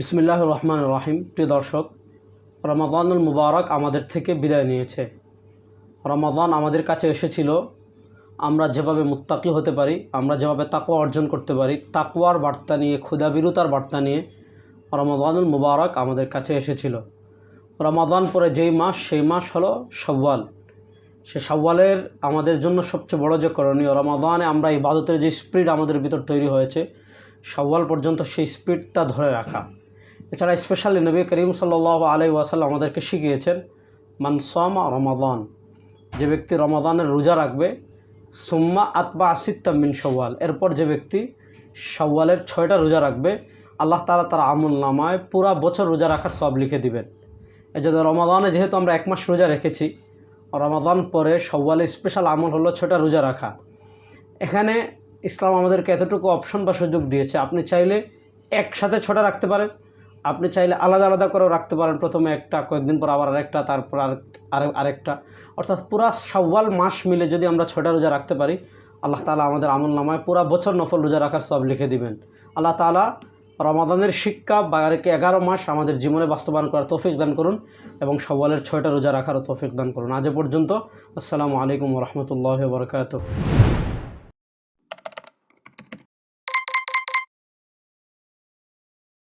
বিসমিল্লাহ রহমান রাহিম। প্রিয় দর্শক, রমাদানুল মুবারক আমাদের থেকে বিদায় নিয়েছে। রমাদান আমাদের কাছে এসেছিল, আমরা যেভাবে মুত্তাকি হতে পারি, আমরা যেভাবে তাকুয়া অর্জন করতে পারি তাকুয়ার বার্তা নিয়ে ক্ষুদাবিরুতার বার্তা নিয়ে রমাদানুল মুবারক আমাদের কাছে এসেছিল। রমাদান পরে যেই মাস, সেই মাস হলো সব্বাল সে সব্বালের আমাদের জন্য সবচেয়ে বড় যে করণীয়, রমাদানে আমরা ইবাদতের যে স্পিড আমাদের ভিতর তৈরি হয়েছে সব্বাল পর্যন্ত সেই স্পিডটা ধরে রাখা। এছাড়া স্পেশালি নবী করিম সাল্লাহ আলাই ওয়াসাল্লাম আমাদেরকে শিখিয়েছেন মানসামা রমাদান যে ব্যক্তি রমাদানের রোজা রাখবে, সুম্মা আতবা আসিত্তা মিন সওয়াল এরপর যে ব্যক্তি সওয়ালের ছয়টা রোজা রাখবে, আল্লাহ তালা তার আমল নামায় পুরা বছর রোজা রাখার সব লিখে দিবেন। এই জন্য রমাদানে যেহেতু আমরা এক মাস রোজা রেখেছি, রমাদান পরে সওয়ালে স্পেশাল আমল হলো ছয়টা রোজা রাখা। এখানে ইসলাম আমাদেরকে এতটুকু অপশন বা সুযোগ দিয়েছে, আপনি চাইলে একসাথে ছটা রাখতে পারেন। আপনি চাইলে আলাদা আলাদা করেও রাখতে পারেন। প্রথমে একটা, কয়েকদিন পর আবার আরেকটা, তারপর আর আরেকটা। অর্থাৎ পুরা সওয়াল মাস মিলে যদি আমরা ছয়টা রোজা রাখতে পারি, আল্লাহ তালা আমাদের আমল নামায় পুরা বছর নফল রোজা রাখার সব লিখে দিবেন। আল্লাহ তালা রমাদানের শিক্ষা বা এগারো মাস আমাদের জীবনে বাস্তবায়ন করার তৌফিক দান করুন এবং সওয়ালের ছয়টা রোজা রাখারও তৌফিক দান করুন। আজ পর্যন্ত, আসসালামু আলাইকুম রহমতুল্লাহ বরকাত